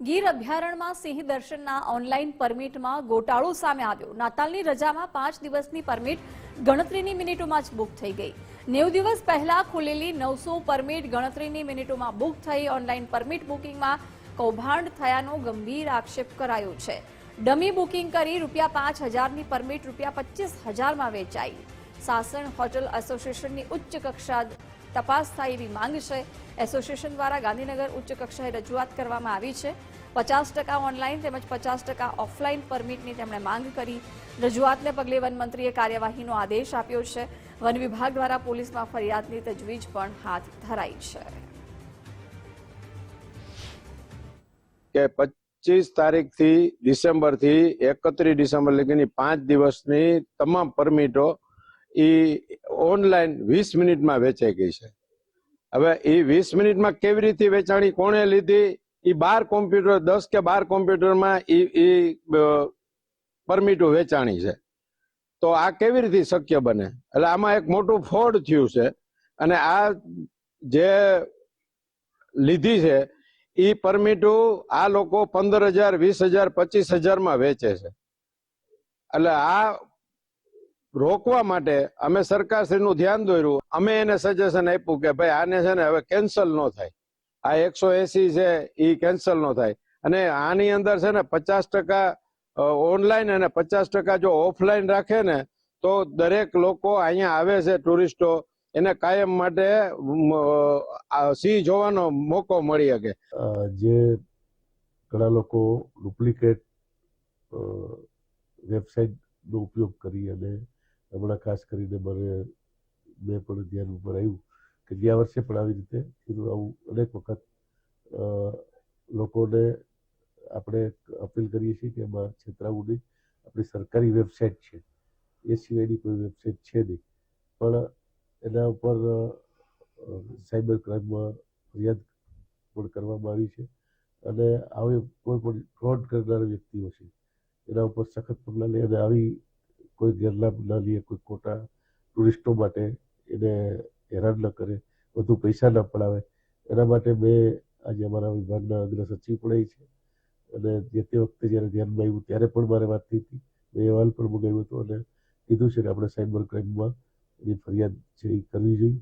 ગીર અભયારણ્યમાં સિંહ દર્શનના online પરમિટમાં ગોટાળો સામે આવ્યો. નાતાલની રજામાં પાંચ દિવસની પરમિટ ગણતરીની મિનિટોમાં જ બુક થઈ ગઈ. નેવું દિવસ પહેલા ખુલેલી નવસો પરમિટ ગણતરીની મિનિટોમાં બુક થઈ ઓનલાઈન પરમિટ બુકિંગમાં કૌભાંડ થયાનો ગંભીર આક્ષેપ કરાયો છે. ડમી બુકિંગ કરી રૂપિયા પાંચ હજારની પરમિટ રૂપિયા પચીસ હજારમાં વેચાઈ. સાસણ હોટલ એસોસિએશનની ઉચ્ચ કક્ષા તપાસ થાય એવી માંગ છે. એસોસિએશન દ્વારા ગાંધીનગર ઉચ્ચ કક્ષાએ રજૂઆત કરવામાં આવી છે. પચાસ ટકા ઓનલાઈન તેમજ પચાસ ટકા ઓફલાઈન પરમિટની તેમણે માંગ કરી. રજૂઆતને પગલે વનમંત્રીએ કાર્યવાહીનો આદેશ આપ્યો છે. વન વિભાગ દ્વારા પોલીસમાં ફરિયાદની તજવીજ પણ હાથ ધરાઈ છે. કે પચીસ તારીખથી ડિસેમ્બરથી એકત્રીસ ડિસેમ્બર લગીની પાંચ દિવસની તમામ પરમિટો એ ઓનલાઈન વીસ મિનિટમાં વેચાઈ ગઈ છે. હવે એ વીસ મિનિટમાં કેવી રીતે વેચાણી, કોણે લીધી? એ બાર કોમ્પ્યુટર દસ કે બાર કોમ્પ્યુટરમાં એ એ પરમિટો વેચાણી છે. તો આ કેવી રીતે શક્ય બને? એટલે આમાં એક મોટું ફ્રોડ થયું છે. અને આ જે લીધી છે એ પરમિટો આ લોકો પંદર હજાર, વીસ હજાર, પચીસ હજારમાં વેચે છે. એટલે આ રોકવા માટે અમે સરકારશ્રીનું ધ્યાન દોર્યું. અમે એને સજેશન આપ્યું કે ભાઈ આને છે ને હવે કેન્સલ ન થાય. આ એકસો એસી છે એ કેન્સલ ન થાય. અને આની અંદર છે ને પચાસ ટકા ઓનલાઈન અને પચાસ ટકા જો ઓફલાઈન રાખે ને, તો દરેક લોકો અહીંયા આવે છે ટુરિસ્ટો. એને કાયમ માટે સિંહ જોવાનો મોકો મળી શકે. જે ઘણા લોકો ડુપ્લિકેટ વેબસાઇટનો ઉપયોગ કરી અને હમણાં ખાસ કરીને મને મેં પણ ધ્યાન ઉપર આવ્યું કે ગયા વર્ષે પણ આવી રીતે આવું અનેક વખત લોકોને આપણે અપીલ કરીએ છીએ કે એમાં છેતરાવું આપણી સરકારી વેબસાઇટ છે. એ સિવાયની કોઈ વેબસાઇટ છે નહીં. પણ એના ઉપર સાયબર ક્રાઇમમાં ફરિયાદ પણ કરવામાં આવી છે અને આવી કોઈ પણ ફ્રોડ કરનાર વ્યક્તિઓ છે, એના ઉપર સખત પગલાં લઈ અને આવી કોઈ ગેરલાભ ન લે કોઈ ખોટા ટુરિસ્ટો માટે એને હેરાન ન કરે, વધુ પૈસા ન પડાવે. એના માટે મેં આજે અમારા વિભાગના અગ્ર સચિવ પણ છે. અને જે તે વખતે જ્યારે ધ્યાનમાં આવ્યું ત્યારે પણ મારે વાત થઈ હતી. મેં અહેવાલ પણ મંગાવ્યો હતો અને કીધું છે કે આપણે સાયબર ક્રાઇમમાં એની ફરિયાદ છે એ કરવી જોઈએ.